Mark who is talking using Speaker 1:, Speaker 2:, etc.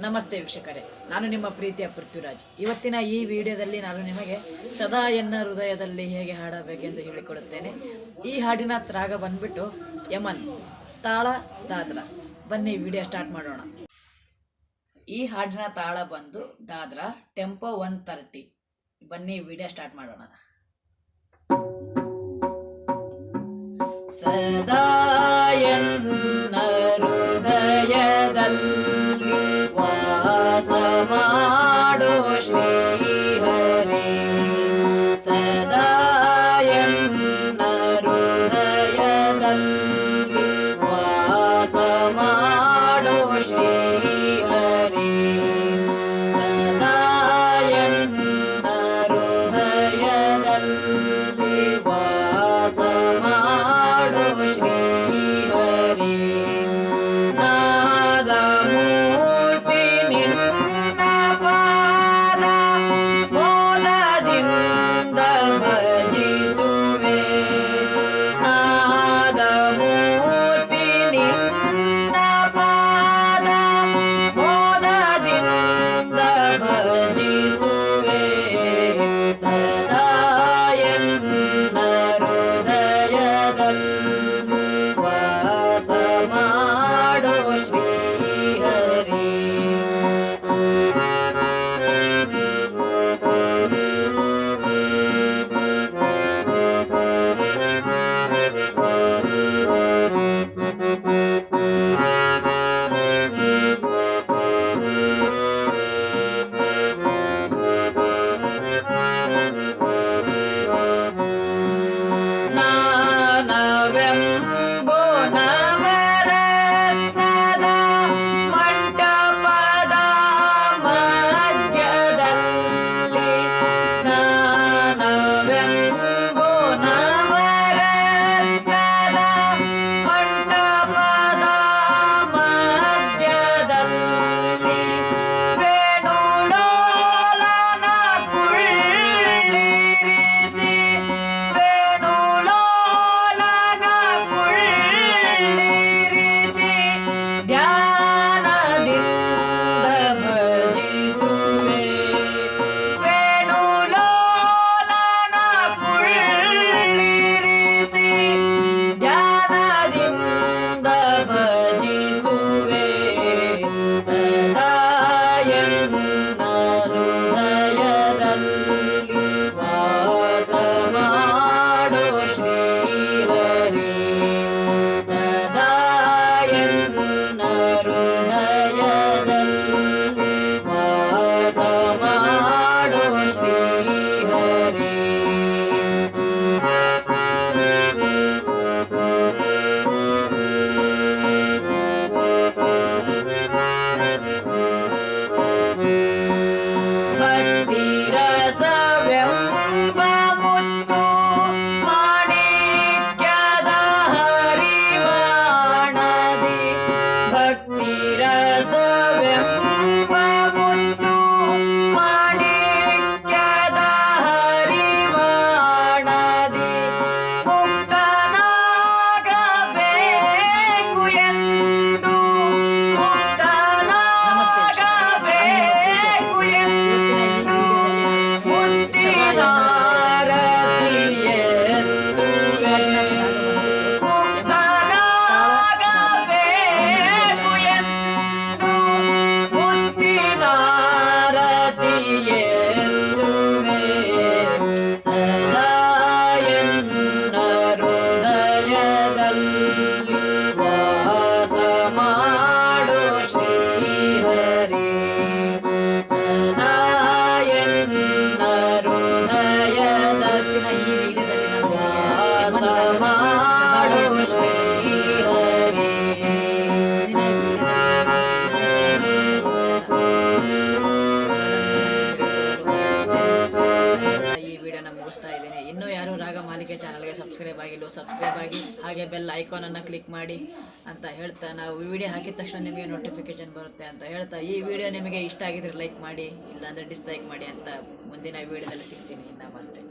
Speaker 1: ನಮಸ್ತೆ ವೀಕ್ಷಕರೇ, ನಾನು ನಿಮ್ಮ ಪ್ರೀತಿಯ ಪೃಥ್ವಿರಾಜ್. ಇವತ್ತಿನ ಈ ವಿಡಿಯೋದಲ್ಲಿ ನಾನು ನಿಮಗೆ ಸದಾ ಎನ್ನ ಹೃದಯದಲ್ಲಿ ಹೇಗೆ ಹಾಡಬೇಕೆಂದು ಹೇಳಿಕೊಡುತ್ತೇನೆ. ಈ ಹಾಡಿನ ತ್ರಾಗ ಬಂದ್ಬಿಟ್ಟು ಯಮನ್, ತಾಳ, ದಾದ್ರ. ಬನ್ನಿ ವಿಡಿಯೋ ಸ್ಟಾರ್ಟ್ ಮಾಡೋಣ. ಈ ಹಾಡಿನ ತಾಳ ಬಂದು ದಾದ್ರ, ಟೆಂಪೋ ಒನ್ ತರ್ಟಿ. ಬನ್ನಿ ವಿಡಿಯೋ ಸ್ಟಾರ್ಟ್ ಮಾಡೋಣ. ಸದಾ ಎನ್ನ ಮುಗಿಸ್ತಾ ಇದ್ದೀನಿ. ಇನ್ನೂ ಯಾರು ರಾಗ ಮಾಲಿಕೆ ಚಾನಲ್ಗೆ ಸಬ್ಸ್ಕ್ರೈಬ್ ಆಗಿಲ್ಲೋ ಸಬ್ಸ್ಕ್ರೈಬ್ ಆಗಿ, ಹಾಗೆ ಬೆಲ್ ಐಕಾನನ್ನು ಕ್ಲಿಕ್ ಮಾಡಿ ಅಂತ ಹೇಳ್ತಾ ನಾವು ವಿಡಿಯೋ ಹಾಕಿದ ತಕ್ಷಣ ನಿಮಗೆ ನೋಟಿಫಿಕೇಶನ್ ಬರುತ್ತೆ ಅಂತ ಹೇಳ್ತಾ, ಈ ವಿಡಿಯೋ ನಿಮಗೆ ಇಷ್ಟ ಆಗಿದ್ರೆ ಲೈಕ್ ಮಾಡಿ, ಇಲ್ಲಾಂದರೆ ಡಿಸ್ಲೈಕ್ ಮಾಡಿ ಅಂತ ಮುಂದಿನ ವಿಡಿಯೋದಲ್ಲಿ ಸಿಗ್ತೀನಿ. ನಮಸ್ತೆ.